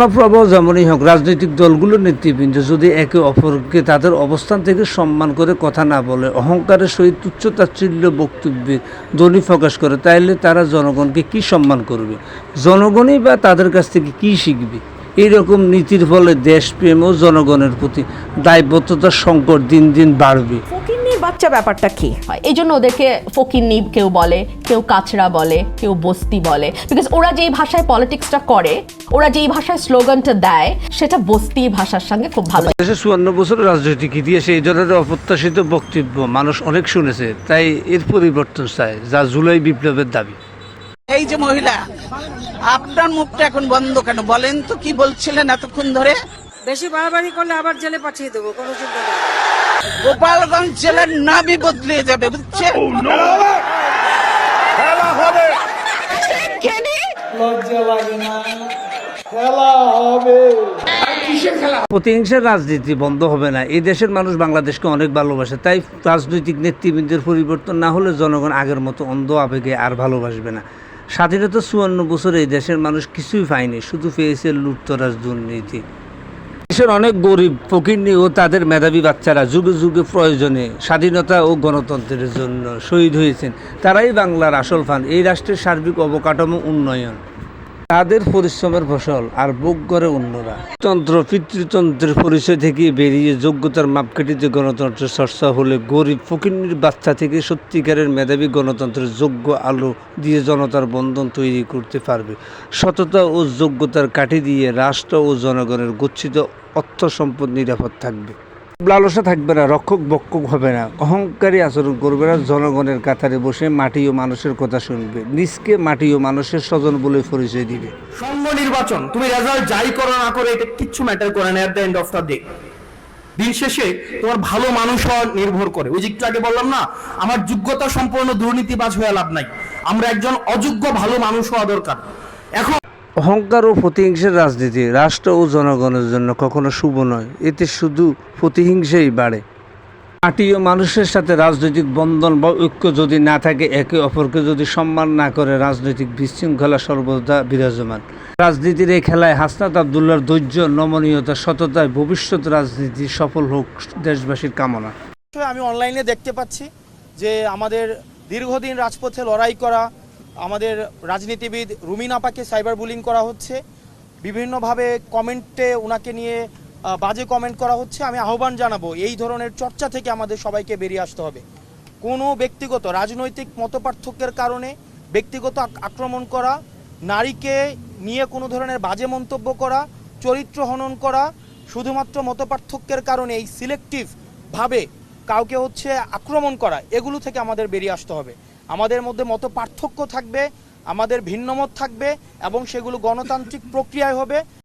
প্রভাব যেমনই হোক, রাজনৈতিক দলগুলোর নেতৃবৃন্দ যদি একে অপরকে তাদের অবস্থান থেকে সম্মান করে কথা না বলে, অহংকারের সহিত তুচ্ছ তাচ্ছিল্য বক্তব্যে ধ্বনি প্রকাশ করে, তাইলে তারা জনগণকে কি সম্মান করবে? জনগণই বা তাদের কাছ থেকে কি শিখবে? এইরকম নীতির ফলে দেশপ্রেম ও জনগণের প্রতি দায়বদ্ধতার সংকট দিন দিন বাড়বে। বাচ্চা ব্যাপারটা কি? হয় এই জন্য ওদেরকে ফকিন্নি কেউ বলে কেউ কাচরা বলে কেউ বস্তি বলে। বিকজ ওরা যেই ভাষায় পলিটিক্সটা করে ওরা যেই ভাষায় স্লোগানটা দেয় সেটা বস্তি ভাষার সঙ্গে খুব ভালো। দেশে চুয়ান্ন বছরের রাজনৈতিক ইতিহাসে এই ধরনের অপ্রত্যাশিত বক্তব্য মানুষ অনেক শুনেছে তাই এর পরিবর্তন চায় যা জুলাই বিপ্লবের দাবি। এই যে মহিলা আপনার মুখটা এখন বন্ধ কেন? বলেন তো কি বলছিলেন এতক্ষণ ধরে? বেশি বাড়াবাড়ি করলে আবার জেলে পাঠিয়ে দেবো কোনো চিন্তা নেই। গোপালগঞ্জ জেলার নামই বদলে যাবে বুঝছেন? প্রতিহিংসার রাজনীতি বন্ধ হবে না। এই দেশের মানুষ বাংলাদেশকে অনেক ভালোবাসে তাই রাজনৈতিক নেতৃবৃন্দের পরিবর্তন না হলে জনগণ আগের মতো অন্ধ আবেগে আর ভালোবাসবে না। স্বাধীনতা চুয়ান্ন বছর এই দেশের মানুষ কিছুই পায়নি শুধু পেয়েছে লুটতরাজ দুর্নীতি। দেশের অনেক গরিব ফকিরনি ও তাদের মেধাবী বাচ্চারা যুগে যুগে প্রয়োজনে স্বাধীনতা ও গণতন্ত্রের জন্য শহীদ হয়েছেন। তারাই বাংলার আসল ফান এই রাষ্ট্রের সার্বিক অবকাঠামো উন্নয়ন। তাদের পরিশ্রমের ফসল আর বুক করে অন্যরা। তন্ত্র পিতৃতন্ত্রের পরিচয় থেকে বেরিয়ে যোগ্যতার মাপকাঠিতে গণতন্ত্রের চর্চা হলে গরিব ফকিন্নির বাচ্চা থেকে সত্যিকারের মেধাবী গণতন্ত্রের যোগ্য আলো দিয়ে জনতার বন্ধন তৈরি করতে পারবে। সততা ও যোগ্যতার কাঠি দিয়ে রাষ্ট্র ও জনগণের গচ্ছিত অর্থ সম্পদ নিরাপদ থাকবে। লালসা থাকবে না, রক্ষক বক্ষক হবে না। অহংকারী আচরণ করবে না, জনগণের কাতারে বসে মাটি ও মানুষের কথা শুনবে। নিজকে মাটি ও মানুষের স্বজন বলে পরিচয় দিবে। নির্বাচন, তুমি রেজাল্ট যাই করো না করো, এটা কিচ্ছু ম্যাটার করে না at the end of the day দিন শেষে তোমার ভালো মানুষ হওয়া নির্ভর করে। ওই আগে বললাম না, আমার যোগ্যতা সম্পূর্ণ দুর্নীতিবাজ হয়ে লাভ নাই। আমরা একজন অযোগ্য ভালো মানুষ হওয়া দরকার। এখন অহংকার ও প্রতিহিংসার রাজনীতি রাষ্ট্র ও জনগণের জন্য কখনো শুভ নয়। এতে শুধু প্রতিহিংসাই বাড়ে। মাটি ও মানুষের সাথে রাজনৈতিক বন্ধন বা ঐক্য যদি না থাকে, একে অপরকে যদি সম্মান না করে, রাজনৈতিক বিশৃঙ্খলা সর্বদা বিরাজমান। রাজনীতির এই খেলায় হাসনাত আবদুল্লার ধৈর্য, নমনীয়তা, সততায় ভবিষ্যৎ রাজনীতি সফল হোক দেশবাসীর কামনা। আমি অনলাইনে দেখতে পাচ্ছি যে আমাদের দীর্ঘদিন রাজপথে লড়াই করা আমাদের রাজনীতিবিদ রুমিন আপাকে সাইবার বুলিং করা হচ্ছে। বিভিন্নভাবে কমেন্টে ওনাকে নিয়ে বাজে কমেন্ট করা হচ্ছে। আমি আহ্বান জানাব, এই ধরনের চর্চা থেকে আমাদের সবাইকে বেরিয়ে আসতে হবে। কোনো ব্যক্তিগত রাজনৈতিক মতপার্থক্যের কারণে ব্যক্তিগত আক্রমণ করা, নারীকে নিয়ে কোনো ধরনের বাজে মন্তব্য করা, চরিত্র হনন করা, শুধুমাত্র মতপার্থক্যের কারণে এই সিলেক্টিভ ভাবে কাউকে হচ্ছে আক্রমণ করা, এগুলো থেকে আমাদের বেরিয়ে আসতে হবে। আমাদের মধ্যে মত পার্থক্য থাকবে আমাদের ভিন্নমত থাকবে এবং সেগুলো গণতান্ত্রিক প্রক্রিয়ায় হবে।